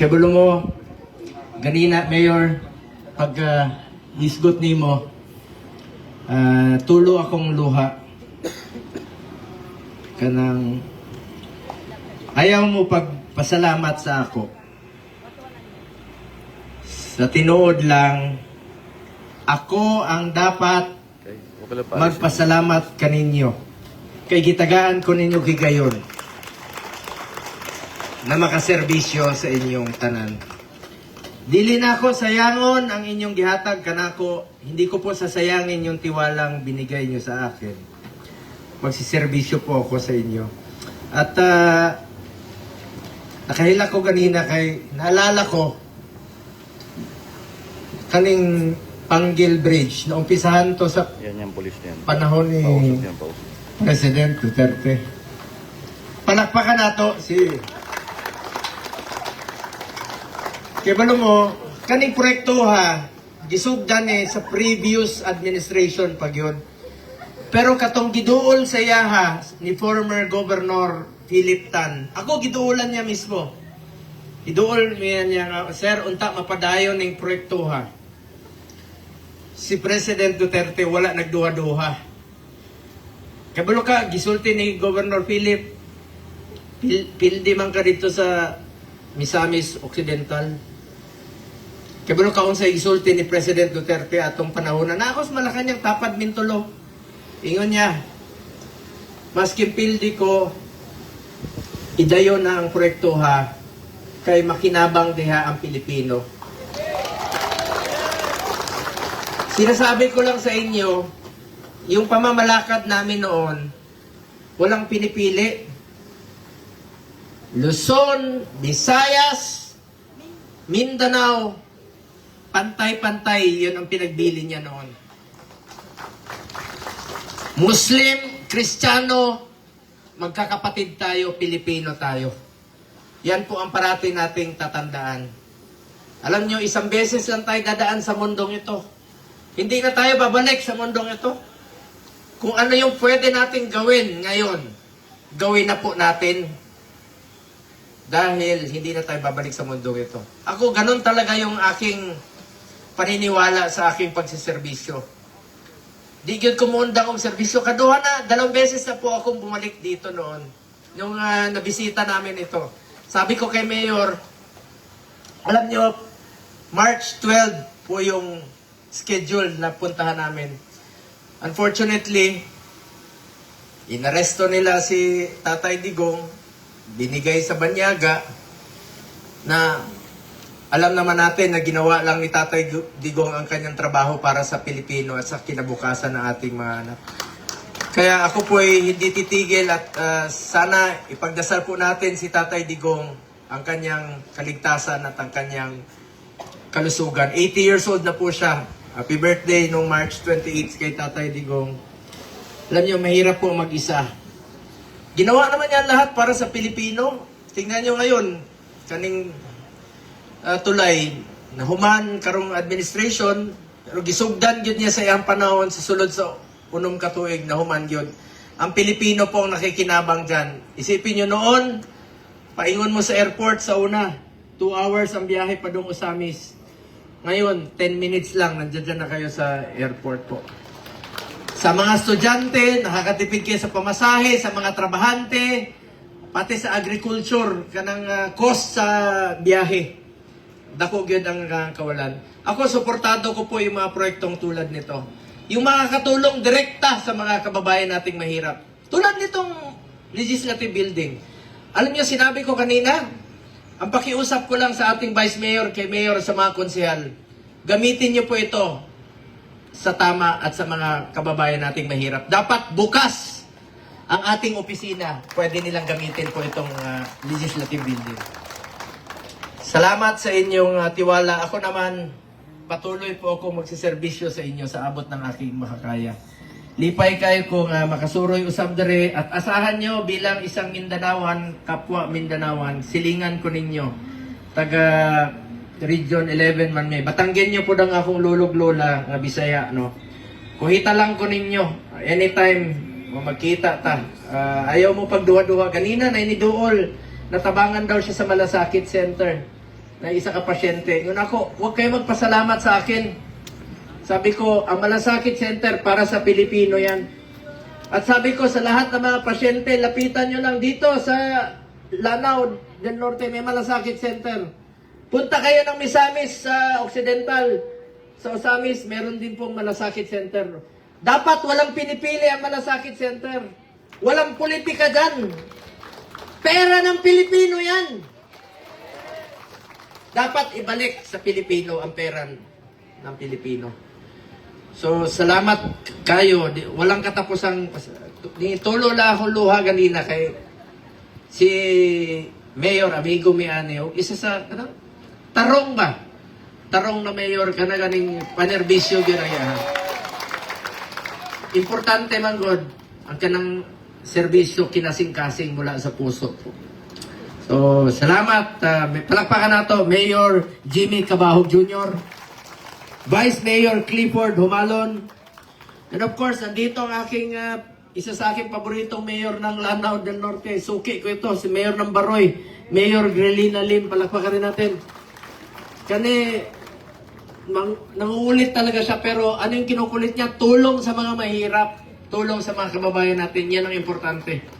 Kabalo mo, ganina, Mayor, pag uh, isgot ni mo, ah, tulo akong luha. Kanang, ayaw mo pagpasalamat sa ako. Sa tinuod lang, ako ang dapat magpasalamat kaninyo. Kay gitagaan ko ninyo gigayon na makaserbisyo sa inyong tanan. Dili na ako sayangon ang inyong gihatag kanako. Hindi ko po sasayangin yung tiwalang binigay nyo sa akin. Magsiservisyo po ako sa inyo. At ah, nakahila ko ganina kay naalala ko kaning Panggil Bridge na umpisahan to sa Yan yung police niyan. panahon ni Pausap yan, pausap. President Duterte. Palakpakan nato si Kebalo mo, kaning proyekto ha, gisugdan eh sa previous administration pag yun. Pero katong giduol sa yaha ni former Governor Philip Tan, ako giduolan niya mismo. Giduol niya niya Sir, unta mapadayon ning proyekto ha. Si President Duterte wala nagduha-duha. Kabalo ka, gisulti ni Governor Philip, pil, pildi man ka dito sa Misamis Occidental. Kabalo ka kung sa gisulti ni President Duterte atong panahon na nakos Malacanang tapad mintulo. Ingon niya, maskin pildi ko, idayo na ang proyekto ha, kay makinabang diha ang Pilipino. Sinasabi ko lang sa inyo, yung pamamalakad namin noon, walang pinipili. Luzon, Visayas, Mindanao, pantay-pantay, yun ang pinagbili niya noon. Muslim, Kristiyano, magkakapatid tayo, Pilipino tayo. Yan po ang parati nating tatandaan. Alam nyo, isang beses lang tayo dadaan sa mundong ito. Hindi na tayo babalik sa mundong ito. Kung ano yung pwede nating gawin ngayon, gawin na po natin. Dahil hindi na tayo babalik sa mundong ito. Ako, ganun talaga yung aking paniniwala sa aking pagsiservisyo. Di yun kumunda kong serbisyo. Kaduha na, dalawang beses na po akong bumalik dito noon. Nung ah, nabisita namin ito. Sabi ko kay Mayor, alam nyo, March 12 po yung schedule na puntahan namin. Unfortunately, inaresto nila si Tatay Digong, binigay sa Banyaga, na alam naman natin na ginawa lang ni Tatay Digong ang kanyang trabaho para sa Pilipino at sa kinabukasan ng ating mga anak. Kaya ako po ay hindi titigil at ah, sana ipagdasal po natin si Tatay Digong ang kanyang kaligtasan at ang kanyang kalusugan. 80 years old na po siya. Happy birthday nung March 28 kay Tatay Digong. Alam niyo, mahirap po mag-isa. Ginawa naman yan lahat para sa Pilipino. Tingnan niyo ngayon, kaning ah, tulay, na human karong administration, pero gisugdan yun niya sa iyang panahon sa sulod sa unom katuig na human yun. Ang Pilipino po ang nakikinabang dyan. Isipin nyo noon, paingon mo sa airport sa una, 2 hours ang biyahe pa doon Usamis. Ngayon, 10 minutes lang, nandiyan na kayo sa airport po. Sa mga estudyante, nakakatipid kayo sa pamasahe, sa mga trabahante, pati sa agriculture, kanang ah, cost sa biyahe. Dako gyud ang kawalan. Ako, suportado ko po yung mga proyektong tulad nito. Yung mga katulong direkta sa mga kababayan nating mahirap. Tulad nitong legislative building. Alam niyo, sinabi ko kanina, ang pakiusap ko lang sa ating Vice Mayor, kay Mayor, sa mga konsehal, gamitin niyo po ito sa tama at sa mga kababayan nating mahirap. Dapat bukas ang ating opisina. Pwede nilang gamitin po itong ah, legislative building. Salamat sa inyong ah, tiwala. Ako naman, patuloy po ako magsiservisyo sa inyo sa abot ng aking makakaya. Lipay kayo kung ah, makasuroy usab dere at asahan nyo bilang isang Mindanawan, kapwa Mindanawan, silingan ko ninyo. Taga Region 11 man may. Batanggen nyo po dang akong lulog lola nga Bisaya, no? Kuhita lang ko ninyo. Anytime, magkita ta. Ah, ayaw mo pagduwa-duwa. Ganina na iniduol. Natabangan daw siya sa Malasakit Center. Na isa ka pasyente. Yun ako, huwag kayo magpasalamat sa akin. Sabi ko, ang Malasakit Center para sa Pilipino yan. At sabi ko sa lahat ng mga pasyente, lapitan nyo lang dito sa Lanao del Norte, may Malasakit Center. Punta kayo ng Misamis sa Occidental. Sa Osamis, meron din pong Malasakit Center. Dapat walang pinipili ang Malasakit Center. Walang politika dyan. Pera ng Pilipino yan. Dapat ibalik sa Pilipino ang pera ng Pilipino. So, salamat kayo. Walang katapusang... Ni tulo la akong luha ganina kay si Mayor Amigo Mianeo, isa sa ano, tarong ba? Tarong na mayor ka na ganing panerbisyo ginaya. Importante man God ang kanang serbisyo kinasing-kasing mula sa puso po. So, salamat. Uh, palakpakan nato Mayor Jimmy Cabahog Jr., Vice Mayor Clifford Humalon, and of course, nandito ang aking ah, isa sa aking paboritong mayor ng Lanao del Norte. Suki ko ito, si Mayor ng Baroy, Mayor Grelina Lim. Palakpakan rin natin. Kani, mang, nangungulit talaga siya pero ano yung kinukulit niya? Tulong sa mga mahirap. Tulong sa mga kababayan natin. Yan ang importante.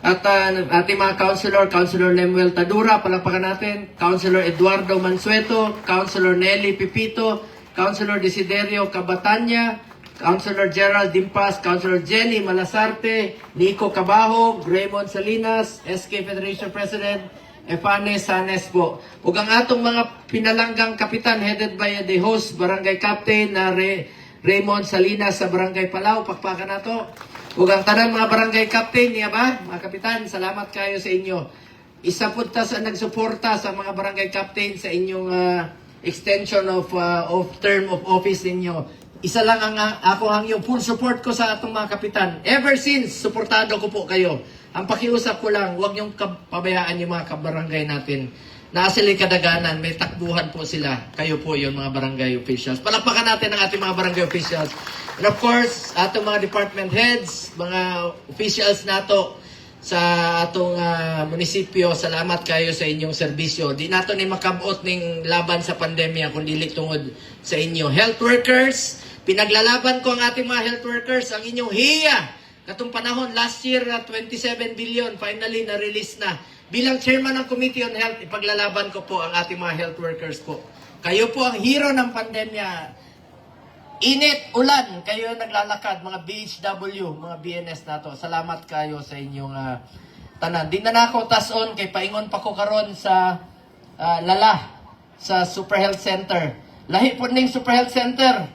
At uh, ating mga councilor, Councilor Lemuel Tadura, palakpakan natin. Councilor Eduardo Mansueto, Councilor Nelly Pipito, Councilor Desiderio Cabatanya, Councilor Gerald Dimpas, Councilor Jenny Malasarte, Nico Cabajo, Raymond Salinas, SK Federation President, Efane Sanes po. Ug ang atong mga pinalanggang kapitan headed by the host Barangay Captain na Re- Raymond Salinas sa Barangay Palau, pakpakan nato. Ug ang tanan mga barangay captain niya ba? Mga kapitan, salamat kayo sa inyo. Isa po ta sa nagsuporta sa mga barangay captain sa inyong ah, extension of ah, of term of office ninyo. Isa lang ang ah, ako ang yung full support ko sa atong mga kapitan. Ever since, suportado ko po kayo. Ang pakiusap ko lang, huwag niyong pabayaan yung mga kabarangay natin. Nasa sila kadaganan, may takbuhan po sila. Kayo po yung mga barangay officials. Palakpakan natin ang ating mga barangay officials. And of course, atong mga department heads, mga officials nato sa atong ah, munisipyo, salamat kayo sa inyong serbisyo. Di nato ni makabot ning laban sa pandemya kung dili tungod sa inyo. Health workers, pinaglalaban ko ang ating mga health workers, ang inyong hiya. Katong panahon, last year, na 27 billion, finally, na-release na. Bilang chairman ng Committee on Health, ipaglalaban ko po ang ating mga health workers po. Kayo po ang hero ng pandemya. Init, ulan, kayo naglalakad, mga BHW, mga BNS nato. Salamat kayo sa inyong ah, tanan. Di na nako tason kay paingon pa ko karon sa ah, Lala sa Super Health Center. Lahi po ning Super Health Center.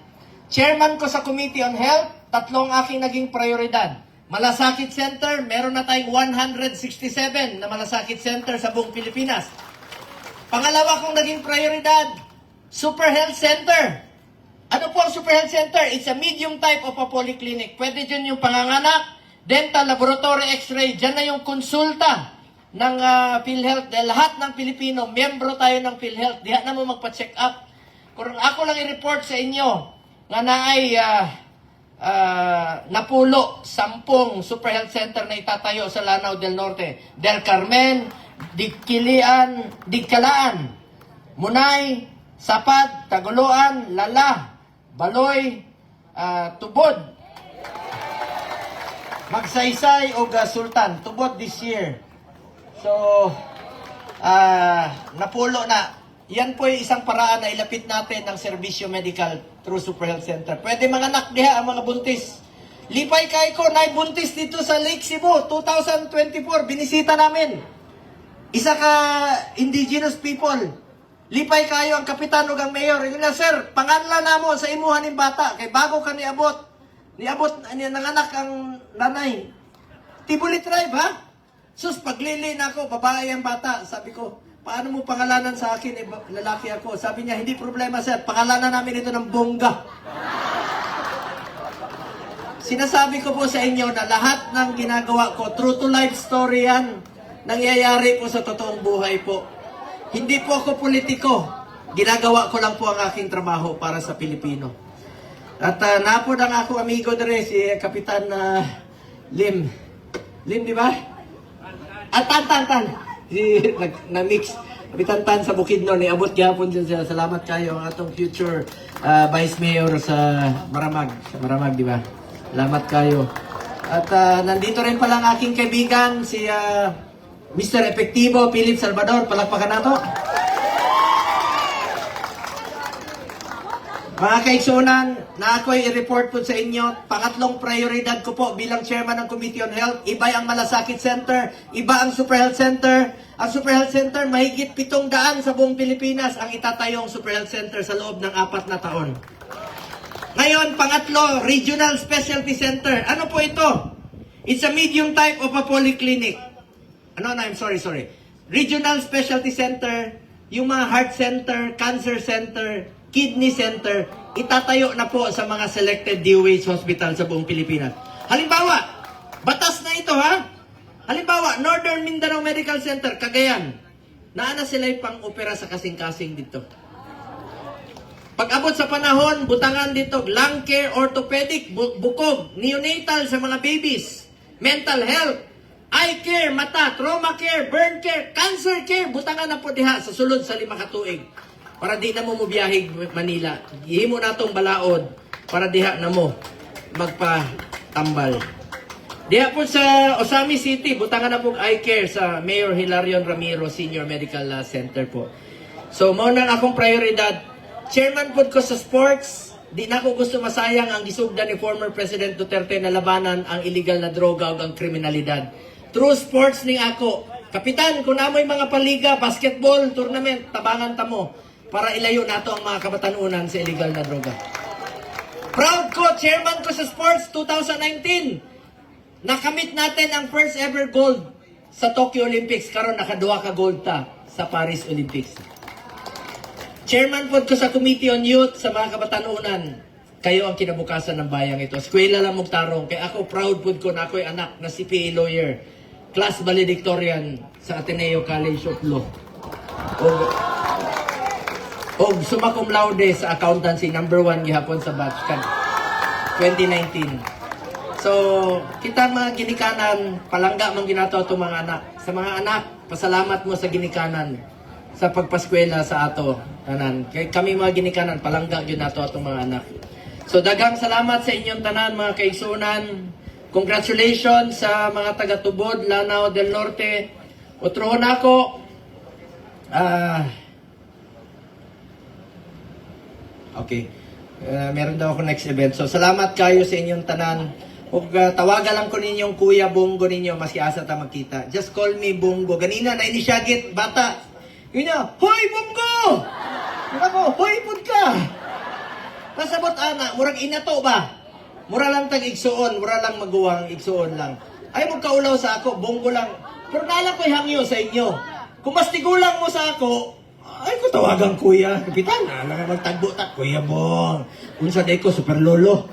Chairman ko sa Committee on Health, tatlong aking naging prioridad. Malasakit Center, meron na tayong 167 na Malasakit Center sa buong Pilipinas. Pangalawa kong naging prioridad, Super Health Center. Ano po ang Super Health Center? It's a medium type of a polyclinic. Pwede dyan yung panganganak, dental, laboratory, x-ray. Dyan na yung konsulta ng ah, PhilHealth. Dahil lahat ng Pilipino, membro tayo ng PhilHealth. Diha na mo magpa-check up. Kung ako lang i-report sa inyo nga naay ah, ah, napulo, sampung Super Health Center na itatayo sa Lanao del Norte. Del Carmen, Dikilian, Dikalaan, Munay, Sapad, Taguluan, Lala, Baloy, ah, Tubod, Magsaysay o Sultan, Tubod this year. So, ah, napulo na. Yan po yung isang paraan na ilapit natin ng serbisyo medical through Super Health Center. Pwede mga anak diha ang mga buntis. Lipay kay ko na buntis dito sa Lake Cebu 2024 binisita namin. Isa ka indigenous people. Lipay kayo ang kapitan ug ang mayor. Yun na sir, panganlan namo sa imuhan ning bata kay bago ka niabot. Niabot ni nanganak ang nanay. Tibuli tribe ha? Sus, paglili na ako, babae ang bata. Sabi ko, paano mo pangalanan sa akin? Eh, lalaki ako. Sabi niya, hindi problema sir, pangalanan namin ito ng bongga. Sinasabi ko po sa inyo na lahat ng ginagawa ko, true to life story yan. Nangyayari po sa totoong buhay po. Hindi po ako politiko. Ginagawa ko lang po ang aking trabaho para sa Pilipino. At uh, napod ang ako amigo dere si Kapitan na Lim. Lim, di ba? At tan tan tan. Si nag na mix. Kapitan sa Bukidnon, niabot gyapon din sila. Salamat kayo ang atong future ah, Vice Mayor sa Maramag. Sa Maramag, di ba? Salamat kayo. At ah, nandito rin pala ang aking kaibigan, si ah, Mr. Epektibo Philip Salvador. Palakpakan nato. Mga kaigsunan, na ako'y i-report po sa inyo, pangatlong prioridad ko po bilang chairman ng Committee on Health, iba ang Malasakit Center, iba ang Super Health Center. Ang Super Health Center, mahigit pitong daan sa buong Pilipinas ang itatayong Super Health Center sa loob ng apat na taon. Ngayon, pangatlo, Regional Specialty Center. Ano po ito? It's a medium type of a polyclinic. Ano na, I'm sorry, sorry. Regional Specialty Center, yung mga heart center, cancer center, kidney center, itatayo na po sa mga selected DOH hospital sa buong Pilipinas. Halimbawa, batas na ito ha. Halimbawa, Northern Mindanao Medical Center, Cagayan. Naana sila pang opera sa kasing-kasing dito. Pag abot sa panahon, butangan dito, lung care, orthopedic, bu- bukog, neonatal sa mga babies, mental health, eye care, mata, trauma care, burn care, cancer care, butangan na po diha sa sulod sa lima katuig. Para di na mo mo biyahig Manila. Ihimo na tong balaod para diha na mo magpatambal. Diha po sa Osami City, butangan na po eye care sa Mayor Hilarion Ramiro Senior Medical Center po. So, mo nang akong prioridad. Chairman po ko sa sports, di na ko gusto masayang ang gisugdan ni former President Duterte na labanan ang illegal na droga o ang kriminalidad. True sports ni ako. Kapitan, kung namoy mga paliga, basketball, tournament, tabangan ta mo para ilayo nato ang mga kabatanunan sa illegal na droga. Proud ko, chairman ko sa sports 2019. Nakamit natin ang first ever gold sa Tokyo Olympics. Karon nakaduwa ka gold ta sa Paris Olympics. Chairman po ko sa Committee on Youth sa mga kabatanunan. Kayo ang kinabukasan ng bayang ito. Eskwela lang mong tarong. Kaya ako proud po ko na ako'y anak na CPA lawyer. Class valedictorian sa Ateneo College of Law. O, o summa cum laude sa accountancy. Number one gihapon sa batch kan 2019. So, kita mga ginikanan, palangga mang ginato itong mga anak. Sa mga anak, pasalamat mo sa ginikanan sa pagpaskwela sa ato. Tanan. Kay kami mga ginikanan, palangga yun nato itong mga anak. So, dagang salamat sa inyong tanan, mga kaigsunan. Congratulations sa mga taga-tubod, Lanao del Norte. Utrohon ako. Ah... Okay. Uh, meron daw ako next event. So, salamat kayo sa inyong tanan. Ug uh, tawagan lang ko ninyong Kuya Bongo ninyo, maski asa ta magkita. Just call me Bongo. Ganina, na inisyagit, bata. Yun niya, Hoy, Bongo! Mura ko, Hoy, pud! Pasabot, ana, murag inato ba? Mura lang tag igsuon, mura lang maguwang igsuon lang. Ay, mo kaulaw sa ako, Bongo lang. Pero nala ko'y hangyo sa inyo. Kung mas tigulang mo sa ako, ay ko tawagan kuya. Kapitan, alam nga magtagbo ta. Kuya Bong. Unsa day ko, super lolo.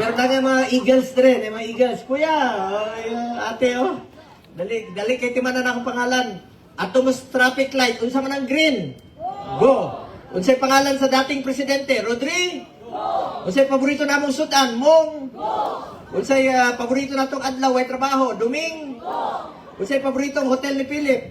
Pero na mga eagles rin, eh, mga eagles. Kuya, ay, ate oh. Dali, dali kay timanan akong pangalan. Ato mas traffic light, unsa man ang green? Go. Unsay pangalan sa dating presidente? Unsay paborito namong sudan? Mong? Unsay ah, paborito natong adlaw ay trabaho? Duming? Unsay paboritong hotel ni Philip?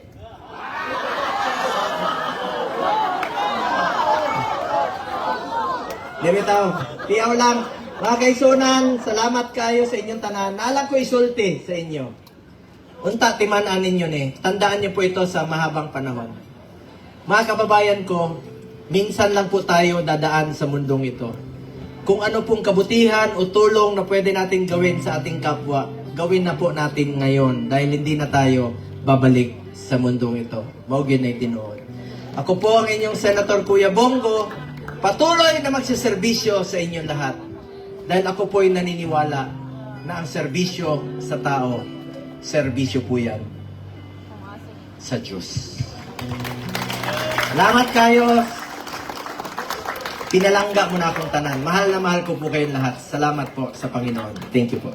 Demi tao. Tiyaw lang. Mga kaisunan, salamat kayo sa inyong tanan. Naalam ko isulti sa inyo. Unta, timanan ninyo ni. Tandaan niyo po ito sa mahabang panahon. Mga kababayan ko, minsan lang po tayo dadaan sa mundong ito. Kung ano pong kabutihan o tulong na pwede natin gawin sa ating kapwa, gawin na po natin ngayon dahil hindi na tayo babalik sa mundong ito. Maugin na itinuod. Ako po ang inyong Senator Kuya Bongo, patuloy na magsiservisyo sa inyong lahat. Dahil ako po ay naniniwala na ang serbisyo sa tao, serbisyo po yan sa Diyos. Salamat kayo. Pinalangga mo na akong tanan. Mahal na mahal ko po kayong lahat. Salamat po sa Panginoon. Thank you po.